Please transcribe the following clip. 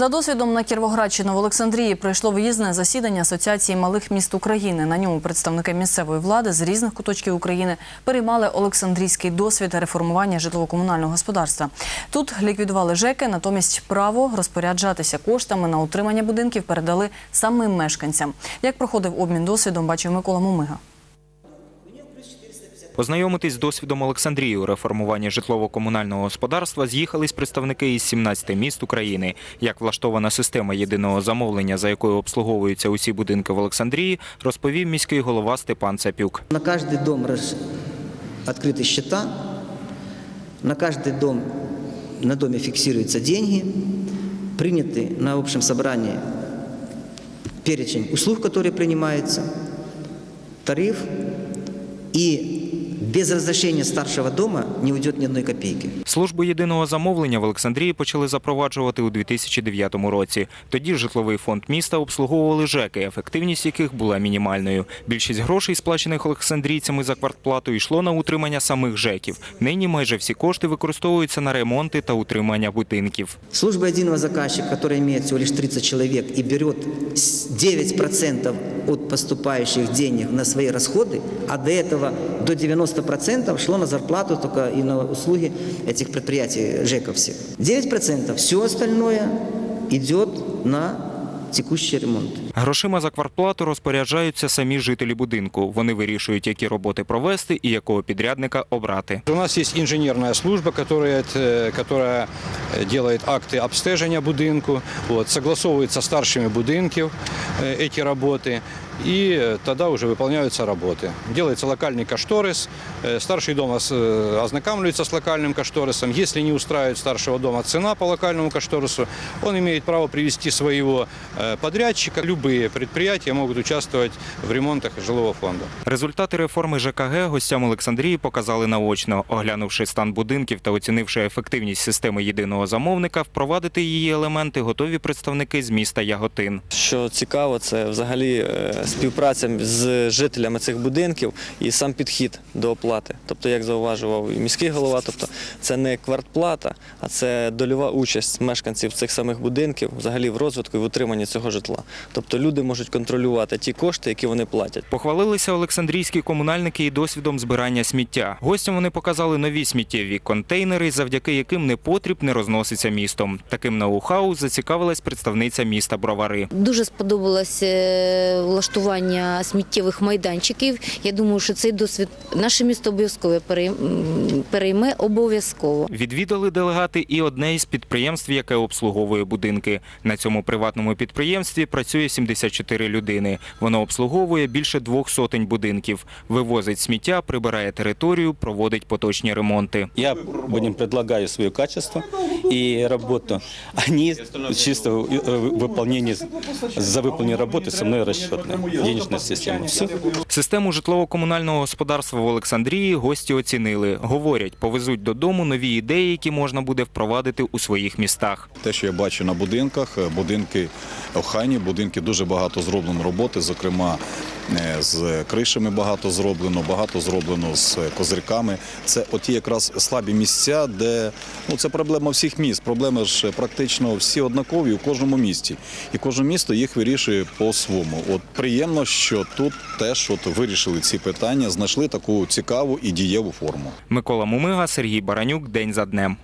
За досвідом на Кіровоградщину в Олександрії пройшло виїзне засідання Асоціації малих міст України. На ньому представники місцевої влади з різних куточків України переймали Олександрійський досвід реформування житлово-комунального господарства. Тут ліквідували ЖЕКи, натомість право розпоряджатися коштами на утримання будинків передали самим мешканцям. Як проходив обмін досвідом, бачив Микола Мумига. Познайомитись з досвідом Олександрії у реформуванні житлово-комунального господарства з'їхались представники із 17 міст України. Як влаштована система єдиного замовлення, за якою обслуговуються усі будинки в Олександрії, розповів міський голова Степан Цапюк. На каждый дом раз- открыты счета, на каждый дом, на доме фиксируются деньги, приняты на общем собрании перечень услуг, которые принимаются, тариф, и без разрешения старшего дома не уйдет ни одной копейки. Службу єдиного замовлення в Олександрії почали запроваджувати у 2009 році. Тоді житловий фонд міста обслуговували ЖЕКи, ефективність яких була мінімальною. Більшість грошей, сплачених олександрійцями за квартплату, йшло на утримання самих ЖЕКів. Нині майже всі кошти використовуються на ремонти та утримання будинків. Служба единого заказчика, которая имеет всего лишь 30 человек и берет с- 9% от поступающих денег на свои расходы, а до этого до 90% шло на зарплату только и на услуги этих предприятий ЖЭКов всех. 9%. Все остальное идет на текущий ремонт. Грошима за квартплату розпоряджаються самі жителі будинку. Вони вирішують, які роботи провести і якого підрядника обрати. У нас есть инженерная служба, которая, э, которая делает акты обстеження будинку, вот, согласовывает со старшими будинків э, эти работы, и э, тогда уже выполняются работы. Делается локальный кошторис, э, старший дома с- э, ознакомливается с локальным кошторисом. Если не устраивает старшего дома цена по локальному кошторису, он имеет право привести своего э, подрядчика. Любые предприятия могут участвовать в ремонтах жилого фонда. Результати реформи ЖКГ гостям Олександрії показали наочно. Оглянувши стан будинків та оцінивши ефективність системи єдиного замовника, впровадити її елементи готові представники з міста Яготин. Що цікаво, це взагалі е, співпраця з жителями цих будинків і сам підхід до оплати. Тобто, як зауважував і міський голова, тобто це не квартплата, а це дольова участь мешканців цих самих будинків взагалі в розвитку і в утриманні цього житла. Тобто люди можуть контролювати ті кошти, які вони платять. Похвалилися олександрійські комунальники і досвідом збирання сміття. Гостям вони показали нові сміттєві контейнери, завдяки яким непотріб не розноситься містом. Таким ноу-хау зацікавилась представниця міста Бровари. Дуже сподобалось е, влаштування сміттєвих майданчиків. Я думаю, що цей досвід наше місто обов'язково перейме обов'язково. Відвідали делегати і одне із підприємств, яке обслуговує будинки. На цьому приватному підприємстві працює 74 людини. Воно обслуговує більше двох сотень будинків, вивозить сміття, прибирає територію, проводить поточні ремонти. Я будем предлагаю свое качество и работу. Они чисто э, выполнение за выполнение работы со мной расчетная денежная система. Все. Систему житлово-комунального господарства в Олександрії гості оцінили. Говорять, повезуть додому нові ідеї, які можна буде впровадити у своїх містах. Те, що я бачу на будинках, е, будинки охайні, будинки дуже багато зроблено роботи, зокрема е, з кришами багато зроблено, багато зроблено з козирками. Це оті якраз слабі місця, де ну це проблема всіх міст. Проблеми ж практично всі однакові у кожному місті, і кожне місто їх вирішує по-своєму. От приємно, що тут теж от вирішили ці питання, знайшли таку цікаву і дієву форму. Микола Мумига, Сергій Баранюк. День за днем.